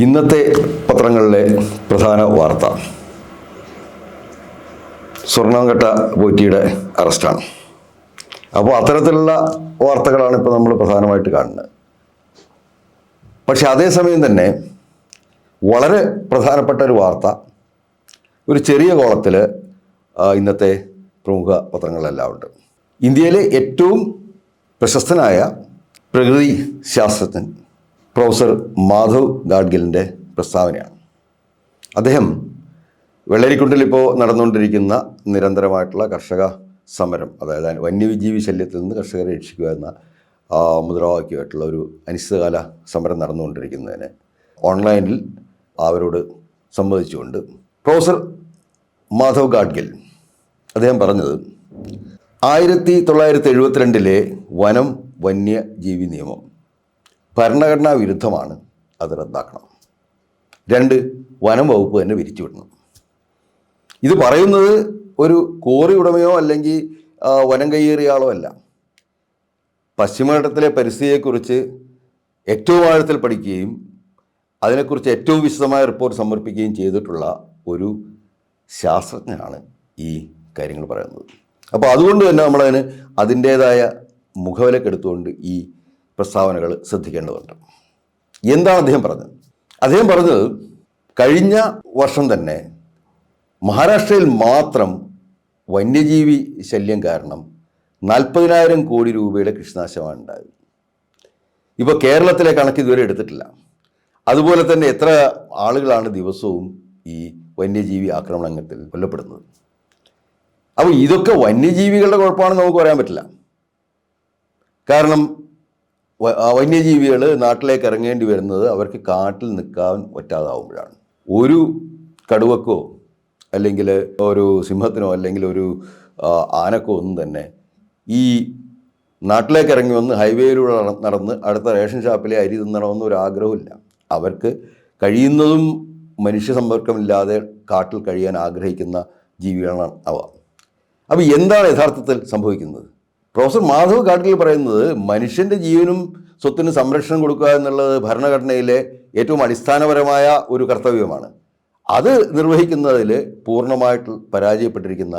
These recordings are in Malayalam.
ഇന്നത്തെ പത്രങ്ങളിലെ പ്രധാന വാർത്ത. സ്വർണംകട്ട പോറ്റിയുടെ അറസ്റ്റാണ്. അപ്പോൾ അത്തരത്തിലുള്ള വാർത്തകളാണ് ഇപ്പോൾ നമ്മൾ പ്രധാനമായിട്ട് കാണുന്നത്. പക്ഷെ അതേസമയം തന്നെ വളരെ പ്രധാനപ്പെട്ട ഒരു വാർത്ത ഒരു ചെറിയ കോളത്തിൽ ഇന്നത്തെ പ്രമുഖ പത്രങ്ങളെല്ലാം ഉണ്ട്. ഇന്ത്യയിലെ ഏറ്റവും പ്രശസ്തനായ പ്രകൃതി ശാസ്ത്രജ്ഞൻ പ്രൊഫസർ മാധവ് ഗാഡ്ഗിലിന്റെ പ്രസ്താവനയാണ്. അദ്ദേഹം വെള്ളരിക്കുണ്ടിൽ ഇപ്പോൾ നടന്നുകൊണ്ടിരിക്കുന്ന നിരന്തരമായിട്ടുള്ള കർഷക സമരം അതായത് വന്യജീവി ശല്യത്തിൽ നിന്ന് കർഷകരെ രക്ഷിക്കുക എന്ന മുദ്രാവാക്യമായിട്ടുള്ള ഒരു അനിശ്ചിതകാല സമരം നടന്നുകൊണ്ടിരിക്കുന്നതിന് ഓൺലൈനിൽ അവരോട് സംവദിച്ചുകൊണ്ട് പ്രൊഫസർ മാധവ് ഗാഡ്ഗിൽ അദ്ദേഹം പറഞ്ഞത് ആയിരത്തി തൊള്ളായിരത്തി എഴുപത്തിരണ്ടിലെ വനം വന്യജീവി നിയമം ഭരണഘടനാ വിരുദ്ധമാണ് അത് റദ്ദാക്കണം. രണ്ട് വനം വകുപ്പ് തന്നെ പിരിച്ചുവിടണം ഇത് പറയുന്നത് ഒരു കോറി ഉടമയോ അല്ലെങ്കിൽ വനം കയ്യേറിയാളോ അല്ല. പശ്ചിമഘട്ടത്തിലെ പരിസ്ഥിതിയെക്കുറിച്ച് ഏറ്റവും ആഴത്തിൽ പഠിക്കുകയും അതിനെക്കുറിച്ച് ഏറ്റവും വിശദമായ റിപ്പോർട്ട് സമർപ്പിക്കുകയും ചെയ്തിട്ടുള്ള ഒരു ശാസ്ത്രജ്ഞനാണ് ഈ കാര്യങ്ങൾ പറയുന്നത്. അപ്പോൾ അതുകൊണ്ട് തന്നെ നമ്മളതിന് അതിന്റേതായ മുഖവിലക്കെടുത്തുകൊണ്ട് ഈ പ്രസ്താവനകൾ ശ്രദ്ധിക്കേണ്ടതുണ്ട്. എന്താണ് അദ്ദേഹം പറഞ്ഞത്? അദ്ദേഹം പറഞ്ഞത് കഴിഞ്ഞ വർഷം തന്നെ മഹാരാഷ്ട്രയിൽ മാത്രം വന്യജീവി ശല്യം കാരണം നാൽപ്പതിനായിരം കോടി രൂപയുടെ കൃഷിനാശമാണ് ഉണ്ടായത്. ഇപ്പോൾ കേരളത്തിലെ കണക്ക് ഇതുവരെ എടുത്തിട്ടില്ല. അതുപോലെ തന്നെ എത്ര ആളുകളാണ് ദിവസവും ഈ വന്യജീവി ആക്രമണത്തിൽ കൊല്ലപ്പെടുന്നത്? അപ്പോൾ ഇതൊക്കെ വന്യജീവികളുടെ കുഴപ്പമാണെന്ന് നമുക്ക് പറയാൻ പറ്റില്ല. കാരണം വന്യജീവികൾ നാട്ടിലേക്ക് ഇറങ്ങേണ്ടി വരുന്നത് അവർക്ക് കാട്ടിൽ നിൽക്കാൻ പറ്റാതാവുമ്പോഴാണ്. ഒരു കടുവക്കോ അല്ലെങ്കിൽ ഒരു സിംഹത്തിനോ അല്ലെങ്കിൽ ഒരു ആനക്കോ ഒന്നും തന്നെ ഈ നാട്ടിലേക്ക് ഇറങ്ങി വന്ന് ഹൈവേയിലൂടെ നടന്ന് അടുത്ത റേഷൻ ഷാപ്പിലെ അരി തിന്നണമെന്ന് ഒരു ആഗ്രഹമില്ല അവർക്ക് കഴിയുന്നതും മനുഷ്യ സമ്പർക്കമില്ലാതെ കാട്ടിൽ കഴിയാൻ ആഗ്രഹിക്കുന്ന ജീവികളാണ് അവ. അപ്പോൾ എന്താണ് യഥാർത്ഥത്തിൽ സംഭവിക്കുന്നത്? പ്രൊഫസർ മാധവ് കാട്ടിൽ പറയുന്നത് മനുഷ്യന്റെ ജീവനും സ്വത്തിനും സംരക്ഷണം കൊടുക്കുക എന്നുള്ളത് ഭരണഘടനയിലെ ഏറ്റവും അടിസ്ഥാനപരമായ ഒരു കർത്തവ്യമാണ്. അത് നിർവഹിക്കുന്നതിൽ പൂർണമായിട്ട് പരാജയപ്പെട്ടിരിക്കുന്ന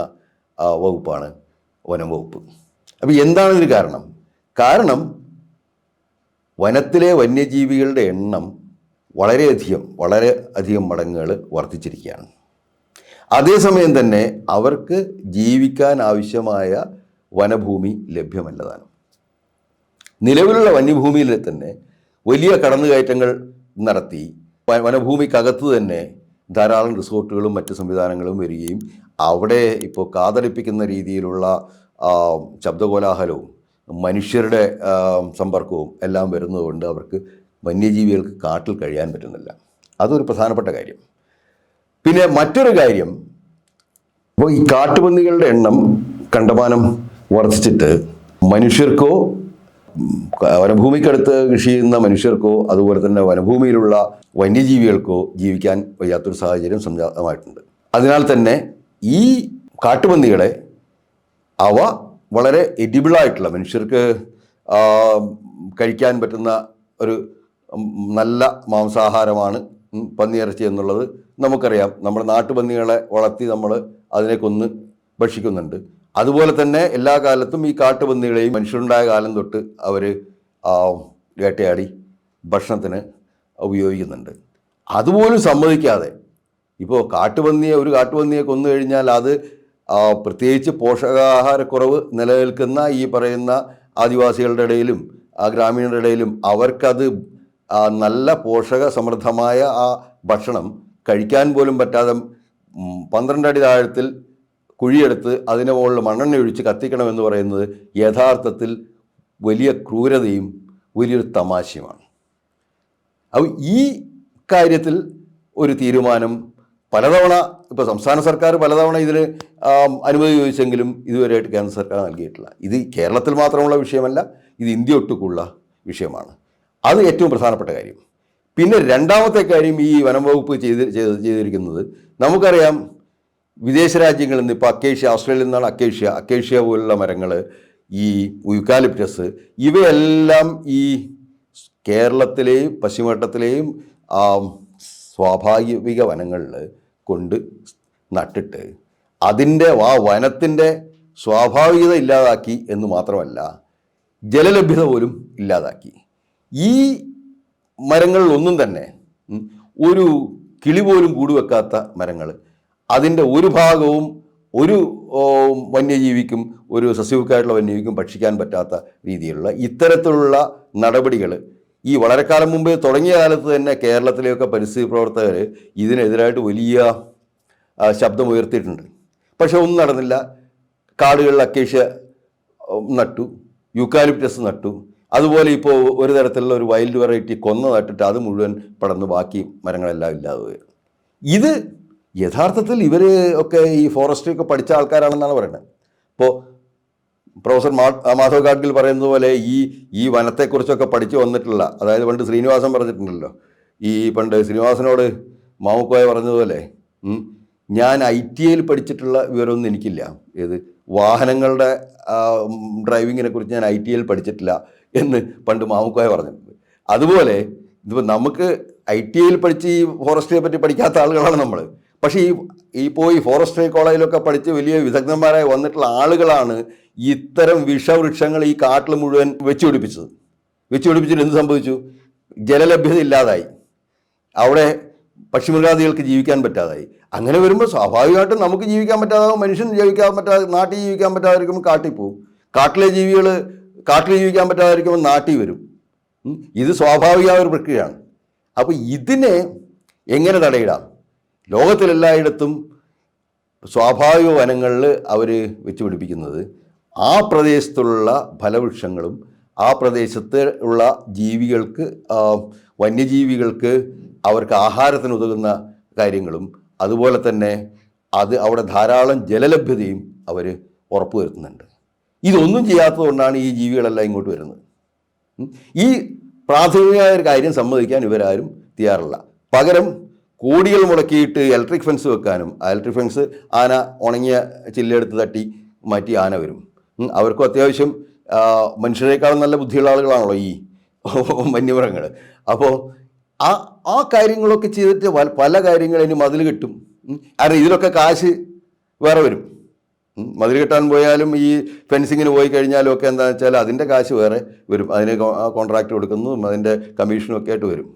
വകുപ്പാണ് വനം വകുപ്പ്. അപ്പോൾ എന്താണ് ഇതിന് കാരണം? കാരണം വനത്തിലെ വന്യജീവികളുടെ എണ്ണം വളരെയധികം വളരെ അധികം മടങ്ങുകൾ വർദ്ധിച്ചിരിക്കുകയാണ്. അതേസമയം തന്നെ അവർക്ക് ജീവിക്കാൻ ആവശ്യമായ വനഭൂമി ലഭ്യമല്ലതാനും. നിലവിലുള്ള വന്യഭൂമിയിൽ തന്നെ വലിയ കടന്നുകയറ്റങ്ങൾ നടത്തി. വനഭൂമിക്കകത്ത് തന്നെ ധാരാളം റിസോർട്ടുകളും മറ്റ് സംവിധാനങ്ങളും വരികയും അവിടെ ഇപ്പോൾ കാതടിപ്പിക്കുന്ന രീതിയിലുള്ള ശബ്ദകോലാഹലവും മനുഷ്യരുടെ സമ്പർക്കവും എല്ലാം വരുന്നതുകൊണ്ട് അവർക്ക് വന്യജീവികൾക്ക് കാട്ടിൽ കഴിയാൻ പറ്റുന്നില്ല. അതൊരു പ്രധാനപ്പെട്ട കാര്യം. പിന്നെ മറ്റൊരു കാര്യം ഇപ്പോൾ ഈ കാട്ടുപന്നികളുടെ എണ്ണം കണ്ടമാനം വർദ്ധിച്ചിട്ട് മനുഷ്യർക്കോ വനഭൂമിക്കടുത്ത് കൃഷി ചെയ്യുന്ന മനുഷ്യർക്കോ അതുപോലെ തന്നെ വനഭൂമിയിലുള്ള വന്യജീവികൾക്കോ ജീവിക്കാൻ വയ്യാത്തൊരു സാഹചര്യം സംജാതമായിട്ടുണ്ട്. അതിനാൽ തന്നെ ഈ കാട്ടുപന്നികളെ അവ വളരെ എഡിബിളായിട്ടുള്ള മനുഷ്യർക്ക് കഴിക്കാൻ പറ്റുന്ന ഒരു നല്ല മാംസാഹാരമാണ് പന്നിയിറച്ചി എന്നുള്ളത് നമുക്കറിയാം. നമ്മുടെ നാട്ടുപന്നികളെ വളർത്തി നമ്മൾ അതിനെ കൊന്ന് ഭക്ഷിക്കുന്നുണ്ട്. അതുപോലെ തന്നെ എല്ലാ കാലത്തും ഈ കാട്ടുപന്നികളെയും മനുഷ്യരുണ്ടായ കാലം തൊട്ട് അവർ വേട്ടയാടി ഭക്ഷണത്തിന് ഉപയോഗിക്കുന്നുണ്ട്. അതുപോലും സമ്മതിക്കാതെ. ഇപ്പോൾ കാട്ടുപന്നിയെ ഒരു കാട്ടുപന്നിയെ കൊന്നു കഴിഞ്ഞാൽ അത് പ്രത്യേകിച്ച് പോഷകാഹാരക്കുറവ് നിലനിൽക്കുന്ന ഈ പറയുന്ന ആദിവാസികളുടെ ഇടയിലും ആ ഗ്രാമീണരുടെ ഇടയിലും അവർക്കത് നല്ല പോഷക സമൃദ്ധമായ ആ ഭക്ഷണം കഴിക്കാൻ പോലും പറ്റാതെ പന്ത്രണ്ടടി താഴത്തിൽ കുഴിയെടുത്ത് അതിന്റെ മുകളിൽ മണ്ണെണ്ണ ഒഴിച്ച് കത്തിക്കണമെന്ന് പറയുന്നത് യഥാർത്ഥത്തിൽ വലിയ ക്രൂരതയും വലിയൊരു തമാശയുമാണ്. അപ്പോൾ ഈ കാര്യത്തിൽ ഒരു തീരുമാനം പലതവണ ഇപ്പോൾ സംസ്ഥാന സർക്കാർ പലതവണ ഇതിന് അനുമതി ചോദിച്ചെങ്കിലും ഇതുവരെയായിട്ട് കേന്ദ്ര സർക്കാർ നൽകിയിട്ടില്ല. ഇത് കേരളത്തിൽ മാത്രമുള്ള വിഷയമല്ല ഇത് ഇന്ത്യ ഒട്ടുക്കുള്ള വിഷയമാണ്. അത് ഏറ്റവും പ്രധാനപ്പെട്ട കാര്യം. പിന്നെ രണ്ടാമത്തെ കാര്യം ഈ വനം വകുപ്പ് ചെയ്ത് ചെയ്തിരിക്കുന്നത് നമുക്കറിയാം വിദേശ രാജ്യങ്ങളിൽ നിന്ന് ഇപ്പോൾ അക്കേഷ്യ ഓസ്ട്രേലിയയിൽ നിന്നാണ് അക്കേഷ്യ അക്കേഷ്യ പോലുള്ള മരങ്ങൾ ഈ യുക്കാലിപ്റ്റസ്. ഇവയെല്ലാം ഈ കേരളത്തിലെയും പശ്ചിമഘട്ടത്തിലെയും ആ, സ്വാഭാവിക വനങ്ങളിൽ കൊണ്ട് നട്ടിട്ട് അതിന്റെ ആ വനത്തിന്റെ സ്വാഭാവികത ഇല്ലാതാക്കി എന്ന് മാത്രമല്ല ജലലഭ്യത പോലും ഇല്ലാതാക്കി. ഈ മരങ്ങളിലൊന്നും തന്നെ ഒരു കിളി പോലും കൂടുവെക്കാത്ത മരങ്ങൾ അതിന്റെ ഒരു ഭാഗവും ഒരു വന്യജീവിക്കും ഒരു സസ്യവുക്കായിട്ടുള്ള വന്യജീവിക്കും ഭക്ഷിക്കാൻ പറ്റാത്ത രീതിയിലുള്ള ഇത്തരത്തിലുള്ള നടപടികൾ ഈ വളരെ കാലം മുമ്പേ തുടങ്ങിയ കാലത്ത് തന്നെ കേരളത്തിലെയൊക്കെ പരിസ്ഥിതി പ്രവർത്തകർ ഇതിനെതിരായിട്ട് വലിയ ശബ്ദം ശബ്ദമുയർത്തിയിട്ടുണ്ട് പക്ഷെ ഒന്നും നടന്നില്ല. കാടുകളിൽ അക്കേഷ്യ നട്ടു. യൂക്കാലിപ്റ്റസ് നട്ടു. അതുപോലെ ഇപ്പോൾ ഒരു തരത്തിലുള്ള ഒരു വൈൽഡ് വെറൈറ്റി കൊന്ന നട്ടിട്ട് അത് മുഴുവൻ പടർന്ന് ബാക്കി മരങ്ങളെല്ലാം ഇല്ലാതെ പോയി ഇത് യഥാർത്ഥത്തിൽ ഇവർ ഒക്കെ ഈ ഫോറസ്ട്രി ഒക്കെ പഠിച്ച ആൾക്കാരാണെന്നാണ് പറയുന്നത്. ഇപ്പോൾ പ്രൊഫസർ മാധവ് ഗാഡ്ഗിൽ പറയുന്നത് പോലെ ഈ ഈ വനത്തെക്കുറിച്ചൊക്കെ പഠിച്ചു വന്നിട്ടുള്ള അതായത് പണ്ട് ശ്രീനിവാസൻ പറഞ്ഞിട്ടുണ്ടല്ലോ ഈ പണ്ട് ശ്രീനിവാസനോട് മാമുക്കോയ പറഞ്ഞതുപോലെ ഞാൻ ഐ ടി ഐയിൽ പഠിച്ചിട്ടുള്ള വിവരമൊന്നും എനിക്കില്ല. ഏത് വാഹനങ്ങളുടെ ഡ്രൈവിങ്ങിനെ കുറിച്ച് ഞാൻ ഐ ടി ഐയിൽ പഠിച്ചിട്ടില്ല എന്ന് പണ്ട് മാമുക്കോയ പറഞ്ഞിട്ടുണ്ട്. അതുപോലെ ഇതിപ്പോൾ നമുക്ക് ഐ ടി ഐയിൽ പഠിച്ച് ഈ ഫോറസ്റ്റിയെ പറ്റി പഠിക്കാത്ത ആളുകളാണ് നമ്മൾ പക്ഷേ ഈ ഈ പോയി ഫോറസ്ട്രി കോളേജിലൊക്കെ പഠിച്ച് വലിയ വിദഗ്ധന്മാരായി വന്നിട്ടുള്ള ആളുകളാണ് ഇത്തരം വിഷവൃക്ഷങ്ങൾ ഈ കാട്ടിൽ മുഴുവൻ വെച്ചുപിടിപ്പിച്ചത്. വെച്ചുപിടിപ്പിച്ചിട്ട് എന്ത് സംഭവിച്ചു? ജലലഭ്യത ഇല്ലാതായി. അവിടെ പക്ഷിമൃഗാദികൾക്ക് ജീവിക്കാൻ പറ്റാതായി. അങ്ങനെ വരുമ്പോൾ സ്വാഭാവികമായിട്ടും നമുക്ക് ജീവിക്കാൻ പറ്റാതാവും മനുഷ്യൻ ജീവിക്കാൻ പറ്റാതെ നാട്ടിൽ ജീവിക്കാൻ പറ്റാതിരിക്കുമ്പോൾ കാട്ടിൽ പോവും. കാട്ടിലെ ജീവികൾ കാട്ടിൽ ജീവിക്കാൻ പറ്റാതിരിക്കുമ്പോൾ നാട്ടിൽ വരും. ഇത് സ്വാഭാവികമായ ഒരു പ്രക്രിയയാണ്. അപ്പോൾ ഇതിനെ എങ്ങനെ തടയിടാം? ലോകത്തിലെല്ലായിടത്തും സ്വാഭാവിക വനങ്ങളിൽ അവർ വെച്ച് പിടിപ്പിക്കുന്നത് ആ പ്രദേശത്തുള്ള ഫലവൃക്ഷങ്ങളും ആ പ്രദേശത്ത് ഉള്ള ജീവികൾക്ക് വന്യജീവികൾക്ക് അവർക്ക് ആഹാരത്തിന് ഉതകുന്ന കാര്യങ്ങളും അതുപോലെ തന്നെ അത് അവിടെ ധാരാളം ജലലഭ്യതയും അവർ ഉറപ്പുവരുത്തുന്നുണ്ട്. ഇതൊന്നും ചെയ്യാത്തതുകൊണ്ടാണ് ഈ ജീവികളെല്ലാം ഇങ്ങോട്ട് വരുന്നത്. ഈ പ്രാഥമികമായ ഒരു കാര്യം സമ്മതിക്കാൻ ഇവരാരും തയ്യാറല്ല. പകരം കോടികൾ മുടക്കിയിട്ട് ഇലക്ട്രിക് ഫെൻസ് വെക്കാനും ഇലക്ട്രിക് ഫെൻസ് ആന ഉണങ്ങിയ ചില്ലെടുത്ത് തട്ടി മാറ്റി ആന വരും. അവർക്കും അത്യാവശ്യം മനുഷ്യരെക്കാളും നല്ല ബുദ്ധിയുള്ള ആളുകളാണല്ലോ ഈ വന്യമൃഗങ്ങൾ അപ്പോൾ ആ ആ കാര്യങ്ങളൊക്കെ ചെയ്തിട്ട് പല കാര്യങ്ങളും ഇനി മതിൽ കിട്ടും കാരണം ഇതിലൊക്കെ കാശ് വേറെ വരും. മതിൽ കെട്ടാൻ പോയാലും ഈ ഫെൻസിങ്ങിന് പോയി കഴിഞ്ഞാലും ഒക്കെ എന്താണെന്ന് വെച്ചാൽ അതിന്റെ കാശ് വേറെ വരും അതിന് കോൺട്രാക്ട് കൊടുക്കുന്നതും അതിന്റെ കമ്മീഷനും ഒക്കെ ആയിട്ട് വരും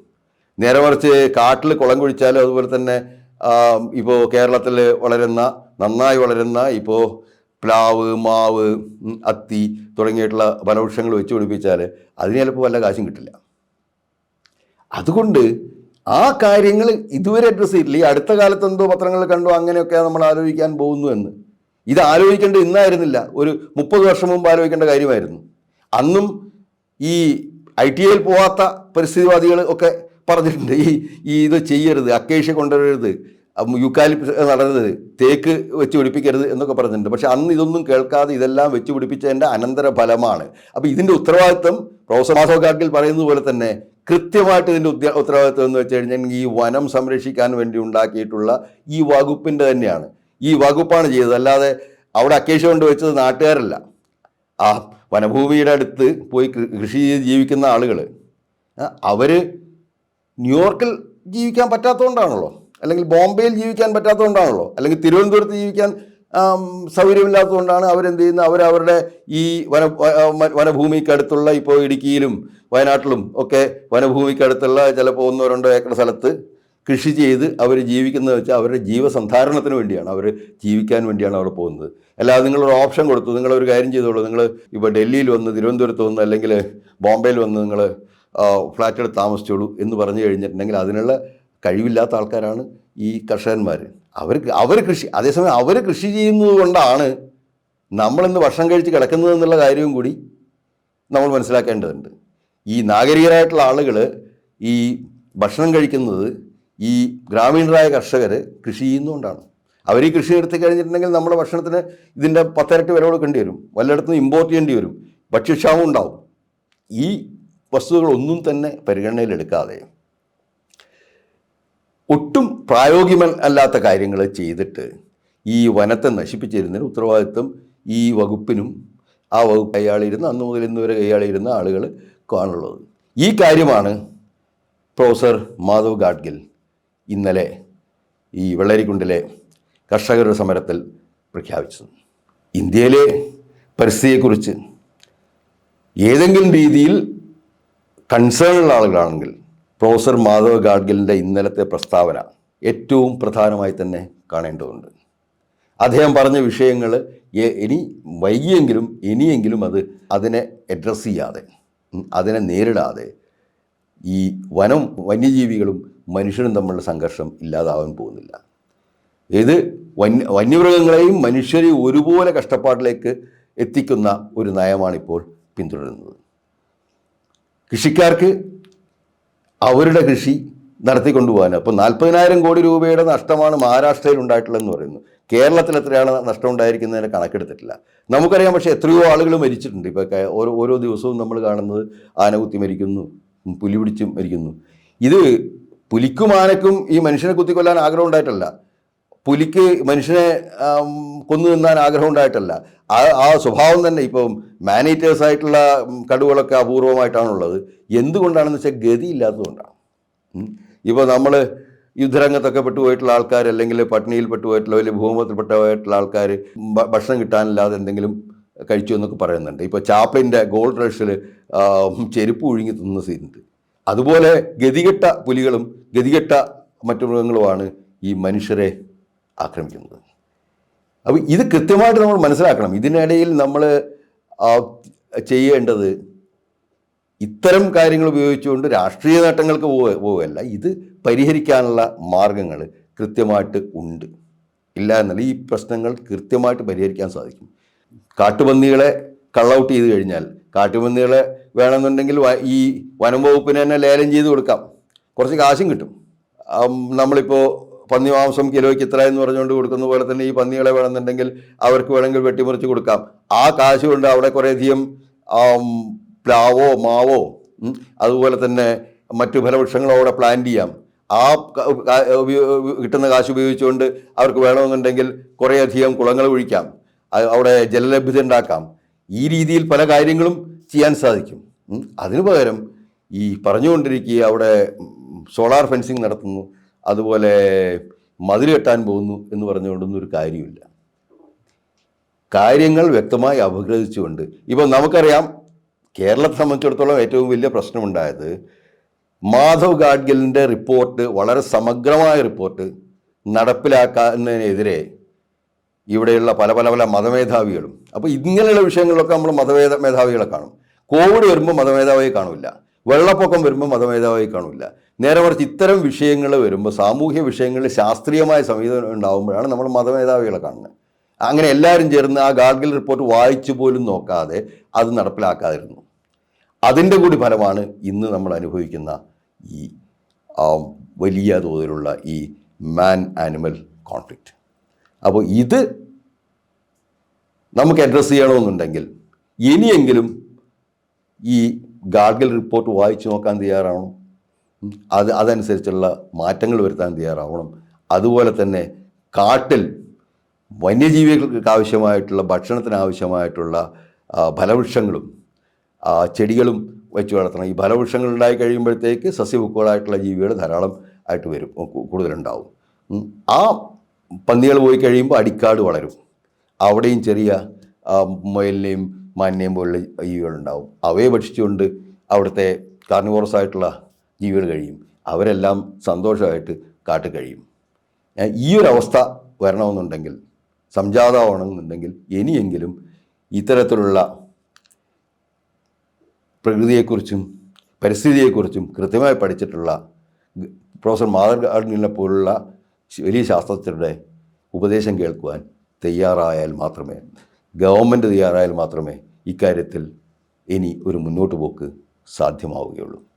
നേരെ മറിച്ച് കാട്ടിൽ കുളം കുഴിച്ചാലും അതുപോലെ തന്നെ ഇപ്പോൾ കേരളത്തിൽ വളരുന്ന നന്നായി വളരുന്ന ഇപ്പോൾ പ്ലാവ് മാവ് അത്തി തുടങ്ങിയിട്ടുള്ള ഫലവൃക്ഷങ്ങൾ വെച്ച് പിടിപ്പിച്ചാൽ അതിന് ചിലപ്പോൾ വല്ല കാശും കിട്ടില്ല. അതുകൊണ്ട് ആ കാര്യങ്ങൾ ഇതുവരെ അഡ്രസ്സ് ചെയ്തില്ല ഈ അടുത്ത കാലത്ത് എന്തോ പത്രങ്ങൾ കണ്ടു അങ്ങനെയൊക്കെ നമ്മൾ ആലോചിക്കാൻ പോകുന്നു എന്ന്. ഇത് ആലോചിക്കേണ്ട ഇന്നായിരുന്നില്ല. ഒരു മുപ്പത് വർഷം മുമ്പ് ആലോചിക്കേണ്ട കാര്യമായിരുന്നു. അന്നും ഈ ഐ ടി ഐയിൽ പോവാത്ത പരിസ്ഥിതിവാദികൾ ഒക്കെ പറഞ്ഞിട്ടുണ്ട്. ഈ ഈ ഇത് ചെയ്യരുത് അക്കേഷ്യ കൊണ്ടുവരരുത്. യുക്കാലിപ്സ് നടരുത് തേക്ക് വെച്ച് പിടിപ്പിക്കരുത് എന്നൊക്കെ പറഞ്ഞിട്ടുണ്ട്. പക്ഷെ അന്ന് ഇതൊന്നും കേൾക്കാതെ ഇതെല്ലാം വെച്ച് പിടിപ്പിച്ചതിന്റെ അനന്തര ഫലമാണ് അപ്പോൾ ഇതിന്റെ ഉത്തരവാദിത്വം പ്രൊഫസർ മാധവ് ഗാഡ്ഗിൽ പറയുന്നത് പോലെ തന്നെ കൃത്യമായിട്ട് ഇതിന്റെ ഉദ്യ- ഉത്തരവാദിത്വം എന്ന് വെച്ച് കഴിഞ്ഞാൽ ഈ വനം സംരക്ഷിക്കാൻ വേണ്ടി ഉണ്ടാക്കിയിട്ടുള്ള ഈ വകുപ്പിന്റെ തന്നെയാണ്. ഈ വകുപ്പാണ് ചെയ്തത്. അല്ലാതെ അവിടെ അക്കേഷ്യ കൊണ്ട് വെച്ചത് നാട്ടുകാരല്ല. ആ വനഭൂമിയുടെ അടുത്ത് പോയി കൃഷി ചെയ്ത് ജീവിക്കുന്ന ആളുകൾ അവർ ന്യൂയോർക്കിൽ ജീവിക്കാൻ പറ്റാത്തതുകൊണ്ടാണല്ലോ? അല്ലെങ്കിൽ ബോംബെയിൽ ജീവിക്കാൻ പറ്റാത്തതുകൊണ്ടാണല്ലോ? അല്ലെങ്കിൽ തിരുവനന്തപുരത്ത് ജീവിക്കാൻ സൗകര്യമില്ലാത്തതുകൊണ്ടാണ് അവരെന്ത് ചെയ്യുന്നത്? അവരവരുടെ ഈ വന വനഭൂമിക്കടുത്തുള്ള ഇപ്പോൾ ഇടുക്കിയിലും വയനാട്ടിലും ഒക്കെ വനഭൂമിക്കടുത്തുള്ള ചിലപ്പോൾ ഒന്നോ രണ്ടോ ഏക്കർ സ്ഥലത്ത് കൃഷി ചെയ്ത് അവർ ജീവിക്കുന്നത് വെച്ചാൽ അവരുടെ ജീവസന്ധാരണത്തിന് വേണ്ടിയാണ്. അവർ ജീവിക്കാൻ വേണ്ടിയാണ് അവിടെ പോകുന്നത്. അല്ലാതെ നിങ്ങളൊരു ഓപ്ഷൻ കൊടുത്തു. നിങ്ങളൊരു കാര്യം ചെയ്തോളൂ. നിങ്ങൾ ഇപ്പോൾ ഡൽഹിയിൽ വന്ന് തിരുവനന്തപുരത്ത് വന്ന് അല്ലെങ്കിൽ ബോംബെയിൽ വന്ന് നിങ്ങൾ ഫ്ലാറ്റ് എടുത്ത് താമസിച്ചോളൂ എന്ന് പറഞ്ഞു കഴിഞ്ഞിട്ടുണ്ടെങ്കിൽ അതിനുള്ള കഴിവില്ലാത്ത ആൾക്കാരാണ് ഈ കർഷകന്മാർ അവർ അവർ കൃഷി അതേസമയം അവർ കൃഷി ചെയ്യുന്നത് കൊണ്ടാണ് നമ്മളിന്ന് ഭക്ഷണം കഴിച്ച് കിടക്കുന്നത് എന്നുള്ള കാര്യവും കൂടി നമ്മൾ മനസ്സിലാക്കേണ്ടതുണ്ട്. ഈ നാഗരികരായിട്ടുള്ള ആളുകൾ ഈ ഭക്ഷണം കഴിക്കുന്നത് ഈ ഗ്രാമീണരായ കർഷകർ കൃഷി ചെയ്യുന്നതുകൊണ്ടാണ്. അവർ ഈ കൃഷി എടുത്തു കഴിഞ്ഞിട്ടുണ്ടെങ്കിൽ നമ്മുടെ ഭക്ഷണത്തിന് ഇതിന്റെ പത്തിരട്ടി വില കൊടുക്കേണ്ടി വരും. വല്ലയിടത്തും ഇമ്പോർട്ട് ചെയ്യേണ്ടി വരും. ഭക്ഷ്യക്ഷാമം ഉണ്ടാവും. ഈ വസ്തുതകളൊന്നും തന്നെ പരിഗണനയിലെടുക്കാതെ ഒട്ടും പ്രായോഗികമ അല്ലാത്ത കാര്യങ്ങൾ ചെയ്തിട്ട് ഈ വനത്തെ നശിപ്പിച്ചിരുന്നതിന് ഉത്തരവാദിത്വം ഈ വകുപ്പിനും ആ വകുപ്പ് കൈയാളിയിരുന്ന അന്ന് മുതൽ ഇന്ന് വരെ കൈയാളിയിരുന്ന ആളുകൾ കാണുള്ളത്. ഈ കാര്യമാണ് പ്രൊഫസർ മാധവ് ഗാഡ്ഗിൽ ഇന്നലെ ഈ വെള്ളരിക്കുണ്ടിലെ കർഷകരുടെ സമരത്തിൽ പ്രഖ്യാപിച്ചത്. ഇന്ത്യയിലെ പരിസ്ഥിതിയെക്കുറിച്ച് ഏതെങ്കിലും രീതിയിൽ കൺസേൺ ഉള്ള ആളുകളാണെങ്കിൽ പ്രൊഫസർ മാധവ് ഗാഡ്ഗിലിന്റെ ഇന്നലത്തെ പ്രസ്താവന ഏറ്റവും പ്രധാനമായി തന്നെ കാണേണ്ടതുണ്ട്. അദ്ദേഹം പറഞ്ഞ വിഷയങ്ങൾ ഇനി വൈകിയെങ്കിലും ഇനിയെങ്കിലും അത് അതിനെ അഡ്രസ്സ് ചെയ്യാതെ അതിനെ നേരിടാതെ ഈ വനം വന്യജീവികളും മനുഷ്യരും തമ്മിലുള്ള സംഘർഷം ഇല്ലാതാവാൻ പോകുന്നില്ല. ഇത് വന്യ വന്യമൃഗങ്ങളെയും മനുഷ്യരെയും ഒരുപോലെ കഷ്ടപ്പാടിലേക്ക് എത്തിക്കുന്ന ഒരു നയമാണിപ്പോൾ പിന്തുടരുന്നത്. കൃഷിക്കാർക്ക് അവരുടെ കൃഷി നടത്തിക്കൊണ്ടുപോകാൻ അപ്പോൾ നാൽപ്പതിനായിരം കോടി രൂപയുടെ നഷ്ടമാണ് മഹാരാഷ്ട്രയിൽ ഉണ്ടായിട്ടുള്ളതെന്ന് പറയുന്നു. കേരളത്തിൽ എത്രയാണ് നഷ്ടം ഉണ്ടായിരിക്കുന്നതിനെ കണക്കെടുത്തിട്ടില്ല. നമുക്കറിയാം പക്ഷേ എത്രയോ ആളുകൾ മരിച്ചിട്ടുണ്ട്. ഇപ്പോൾ ഓരോ ഓരോ ദിവസവും നമ്മൾ കാണുന്നത് ആന കുത്തി മരിക്കുന്നു പുലി പിടിച്ചും മരിക്കുന്നു. ഇത് പുലിക്കും ആനക്കും ഈ മനുഷ്യനെ കുത്തിക്കൊല്ലാൻ ആഗ്രഹം ഉണ്ടായിട്ടല്ല. പുലിക്ക് മനുഷ്യനെ കൊന്നു തിന്നാൻ ആഗ്രഹം ഉണ്ടായിട്ടല്ല. ആ ആ സ്വഭാവം തന്നെ ഇപ്പം മാനേറ്റേഴ്സ് ആയിട്ടുള്ള കടുവകളൊക്കെ അപൂർവമായിട്ടാണുള്ളത്. എന്തുകൊണ്ടാണെന്ന് വെച്ചാൽ ഗതി ഇല്ലാത്തതുകൊണ്ടാണ് ഇപ്പോൾ നമ്മൾ യുദ്ധരംഗത്തൊക്കെ പെട്ടുപോയിട്ടുള്ള ആൾക്കാർ അല്ലെങ്കിൽ പട്ടിണിയിൽ പെട്ടുപോയിട്ടുള്ള വലിയ ഭൂകമ്പത്തിൽ പെട്ടുപോയിട്ടുള്ള ആൾക്കാർ ഭക്ഷണം കിട്ടാനില്ലാതെ എന്തെങ്കിലും കഴിച്ചു എന്നൊക്കെ പറയുന്നുണ്ട്. ഇപ്പോൾ ചാപ്പിന്റെ ഗോൾഡ് റഷിൽ ചെരുപ്പ് ഒഴുങ്ങി തിന്ന സീനുണ്ട്. അതുപോലെ ഗതികെട്ട പുലികളും ഗതികെട്ട മറ്റു മൃഗങ്ങളുമാണ് ഈ മനുഷ്യരെ ആക്രമിക്കുന്നത്. അപ്പോൾ ഇത് കൃത്യമായിട്ട് നമ്മൾ മനസ്സിലാക്കണം. ഇതിനിടയിൽ നമ്മൾ ചെയ്യേണ്ടത് ഇത്തരം കാര്യങ്ങൾ ഉപയോഗിച്ചുകൊണ്ട് രാഷ്ട്രീയ നേട്ടങ്ങൾക്ക് പോവുക പോവുകയല്ല ഇത് പരിഹരിക്കാനുള്ള മാർഗങ്ങൾ കൃത്യമായിട്ട് ഉണ്ട്. ഇല്ല എന്നല്ല ഈ പ്രശ്നങ്ങൾ കൃത്യമായിട്ട് പരിഹരിക്കാൻ സാധിക്കും. കാട്ടുപന്നികളെ കള്ളൗട്ട് ചെയ്ത് കഴിഞ്ഞാൽ കാട്ടുപന്നികളെ വേണമെന്നുണ്ടെങ്കിൽ ഈ വനം വകുപ്പിന് തന്നെ ലേലം ചെയ്ത് കൊടുക്കാം. കുറച്ച് കാശും കിട്ടും. നമ്മളിപ്പോൾ പന്നി മാംസം കിലോയ്ക്ക് ഇത്ര എന്ന് പറഞ്ഞുകൊണ്ട് കൊടുക്കുന്ന പോലെ തന്നെ ഈ പന്നികളെ വേണമെന്നുണ്ടെങ്കിൽ അവർക്ക് വേണമെങ്കിൽ വെട്ടിമുറിച്ച് കൊടുക്കാം. ആ കാശ് കൊണ്ട് അവിടെ കുറേയധികം പ്ലാവോ മാവോ അതുപോലെ തന്നെ മറ്റു ഫലവൃക്ഷങ്ങളോ അവിടെ പ്ലാന്റ് ചെയ്യാം. ആ കിട്ടുന്ന കാശ് ഉപയോഗിച്ചുകൊണ്ട് അവർക്ക് വേണമെന്നുണ്ടെങ്കിൽ കുറേയധികം കുളങ്ങൾ ഒഴിക്കാം. അവിടെ ജലലഭ്യത ഉണ്ടാക്കാം. ഈ രീതിയിൽ പല കാര്യങ്ങളും ചെയ്യാൻ സാധിക്കും. അതിനു പകരം ഈ പറഞ്ഞുകൊണ്ടിരിക്കുക അവിടെ സോളാർ ഫെൻസിങ് നടത്തുന്നു. അതുപോലെ മതിൽ കെട്ടാൻ പോകുന്നു എന്ന് പറഞ്ഞുകൊണ്ടൊന്നും ഒരു കാര്യമില്ല. കാര്യങ്ങൾ വ്യക്തമായി അപഗ്രഥിച്ചുകൊണ്ട് ഇപ്പം നമുക്കറിയാം കേരളത്തെ സംബന്ധിച്ചിടത്തോളം ഏറ്റവും വലിയ പ്രശ്നമുണ്ടായത് മാധവ് ഗാഡ്ഗിലിന്റെ റിപ്പോർട്ട് വളരെ സമഗ്രമായ റിപ്പോർട്ട് നടപ്പിലാക്കുന്നതിനെതിരെ ഇവിടെയുള്ള പല പല പല മതമേധാവികളും. അപ്പോൾ ഇങ്ങനെയുള്ള വിഷയങ്ങളിലൊക്കെ നമ്മൾ മതമേധ മേധാവികളെ കാണും. കോവിഡ് വരുമ്പോൾ മതമേധാവിയെ കാണില്ല വെള്ളപ്പൊക്കം വരുമ്പോൾ മതമേധാവിയെ കാണില്ല നേരെ മറിച്ച് ഇത്തരം വിഷയങ്ങൾ വരുമ്പോൾ സാമൂഹ്യ വിഷയങ്ങളിൽ ശാസ്ത്രീയമായ സമീപനം ഉണ്ടാകുമ്പോഴാണ് നമ്മൾ മതമേധാവികളെ കാണുന്നത് അങ്ങനെ എല്ലാവരും ചേർന്ന് ആ ഗാഡ്ഗിൽ റിപ്പോർട്ട് വായിച്ചു പോലും നോക്കാതെ അത് നടപ്പിലാക്കാതിരുന്നു. അതിന്റെ കൂടി ഫലമാണ് ഇന്ന് നമ്മൾ അനുഭവിക്കുന്ന ഈ വലിയ തോതിലുള്ള ഈ മാൻ ആനിമൽ കോൺഫ്ലിക്റ്റ് അപ്പോൾ ഇത് നമുക്ക് അഡ്രസ്സ് ചെയ്യണമെന്നുണ്ടെങ്കിൽ ഇനിയെങ്കിലും ഈ ഗാഡ്ഗിൽ റിപ്പോർട്ട് വായിച്ചു നോക്കാൻ തയ്യാറാവണം. ഉം. അത് അതനുസരിച്ചുള്ള മാറ്റങ്ങൾ വരുത്താൻ തയ്യാറാവണം. അതുപോലെ തന്നെ കാട്ടിൽ വന്യജീവികൾക്ക് ആവശ്യമായിട്ടുള്ള ഭക്ഷണത്തിന് ആവശ്യമായിട്ടുള്ള ഫലവൃക്ഷങ്ങളും ചെടികളും വെച്ച് വളർത്തണം. ഈ ഫലവൃക്ഷങ്ങൾ ഉണ്ടായി കഴിയുമ്പോഴത്തേക്ക് സസ്യബുക്കുകളായിട്ടുള്ള ജീവികൾ ധാരാളം ആയിട്ട് വരും കൂടുതലുണ്ടാവും. ആ പന്നികൾ പോയി കഴിയുമ്പോൾ അടിക്കാട് വളരും. അവിടെയും ചെറിയ മുയലിനെയും മാന്യം പോലുള്ള ജീവികളുണ്ടാവും. അവയെ ഭക്ഷിച്ചുകൊണ്ട് അവിടുത്തെ കാർണിവോറസ് ആയിട്ടുള്ള ജീവികൾ കഴിയും. അവരെല്ലാം സന്തോഷമായിട്ട് കാട്ടിൽ കഴിയും. ഈ ഒരു അവസ്ഥ വരണമെന്നുണ്ടെങ്കിൽ സംജാതമാവണമെന്നുണ്ടെങ്കിൽ ഇനിയെങ്കിലും ഇത്തരത്തിലുള്ള പ്രകൃതിയെക്കുറിച്ചും പരിസ്ഥിതിയെക്കുറിച്ചും കൃത്യമായി പഠിച്ചിട്ടുള്ള പ്രൊഫസർ മാതൃകാഠിനെ പോലുള്ള വലിയ ശാസ്ത്രജ്ഞരുടെ ഉപദേശം കേൾക്കുവാൻ തയ്യാറായാൽ മാത്രമേ ഗവൺമെന്റ് തയ്യാറായാൽ മാത്രമേ ഇക്കാര്യത്തിൽ ഇനി ഒരു മുന്നോട്ട് പോക്ക് സാധ്യമാവുകയുള്ളൂ.